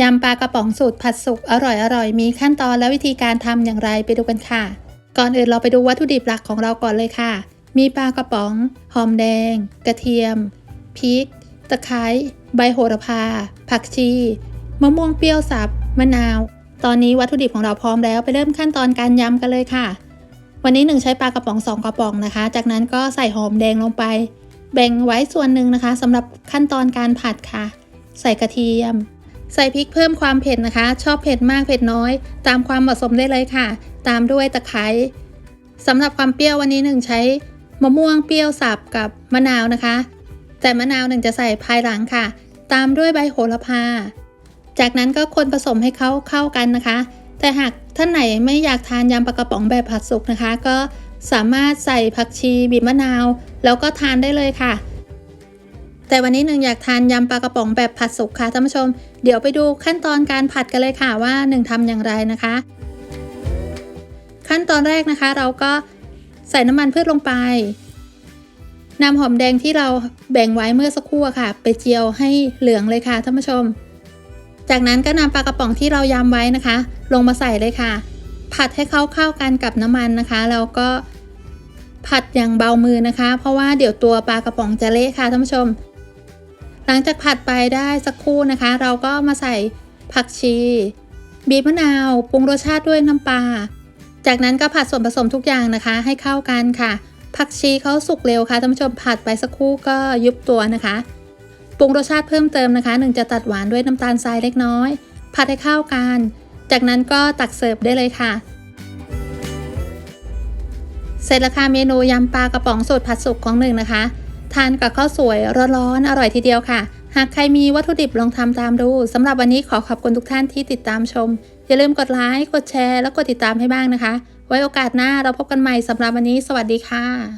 ยำปลากระป๋องสูตรผัดสุกอร่อยอร่อยมีขั้นตอนและวิธีการทำอย่างไรไปดูกันค่ะ ก่อนอื่นเราไปดูวัตถุดิบหลักของเราก่อนเลยค่ะ มีปลากระป๋อง หอมแดง กระเทียม พริก ตะไคร้ ใบโหระพา ผักชี มะม่วงเปรี้ยวสับ มะนาว ตอนนี้วัตถุดิบของเราพร้อมแล้วไปเริ่มขั้นตอนการยำกันเลยค่ะ วันนี้หนึ่งใช้ปลากระป๋องสองกระป๋องนะคะ จากนั้นก็ใส่หอมแดงลงไป แบ่งไว้ส่วนหนึ่งนะคะสำหรับขั้นตอนการผัดค่ะ ใส่กระเทียม ใส่พริกเพิ่มความเผ็ดนะคะ ชอบเผ็ดมากเผ็ดน้อย ตามความเหมาะสมได้เลยค่ะ ตามด้วยตะไคร้สำหรับความเปรี้ยววันนี้หนึ่งใช้มะม่วงเปรี้ยวสับกับมะนาวนะคะ แต่มะนาวหนึ่งจะใส่ภายหลังค่ะ ตามด้วยใบโหระพา จากนั้นก็คนผสมให้เขาเข้ากันนะคะ แต่หากท่านไหนไม่อยากทานยำปลากระป๋องแบบผัดสุกนะคะ ก็สามารถใส่ผักชีบีบมะนาว แล้วก็ทานได้เลยค่ะ แต่วันนี้หนึ่งอยากทานยำปลากระป๋องแบบผัดสุกค่ะท่านผู้ชม เดี๋ยวไปดูขั้นตอนการผัดกันเลยค่ะว่าหนึ่งทำอย่างไรนะคะ ขั้นตอนแรกนะคะ เราก็ใส่น้ำมันพืชลงไปนำหอมแดงที่เราแบ่งไว้เมื่อสักครู่ค่ะ ไปเจียวให้เหลืองเลยค่ะท่านผู้ชม จากนั้นก็นำปลากระป๋องที่เรายำไว้นะคะ ลงมาใส่เลยค่ะ ผัดให้เข้าเข้ากันกับน้ำมันนะคะแล้วก็ผัดอย่างเบามือนะคะ เพราะว่าเดี๋ยวตัวปลากระป๋องจะเละค่ะท่านผู้ชม หลังจากผัดไปได้สักครู่นะคะ เราก็มาใส่ผักชี บีบมะนาวปรุงรสชาติด้วยน้ำปลาจากนั้นก็ผัดส่วนผสมทุกอย่างนะคะ ให้เข้ากันค่ะ ผักชีเขาสุกเร็วค่ะท่านผู้ชมผัดไปสักครู่ก็ยุบตัวนะคะปรุงรสชาติเพิ่มเติมนะคะหนึ่งจะตัดหวานด้วยน้ำตาลทรายเล็กน้อย ผัดให้เข้ากัน จากนั้นก็ตักเสิร์ฟได้เลยค่ะ เสร็จแล้วค่ะเมนูยำปลากระป๋องสูตรผัดสุกของหนึ่งนะคะ ทานกับข้าวสวยร้อนๆอร่อยทีเดียวค่ะ หากใครมีวัตถุดิบลองทำตามดูสำหรับวันนี้ขอขอบคุณทุกท่านที่ติดตามชม อย่าลืมกดไลค์กดแชร์ แล้วกดติดตามให้บ้างนะคะ ไว้โอกาสหน้าเราพบกันใหม่สำหรับวันนี้ สวัสดีค่ะ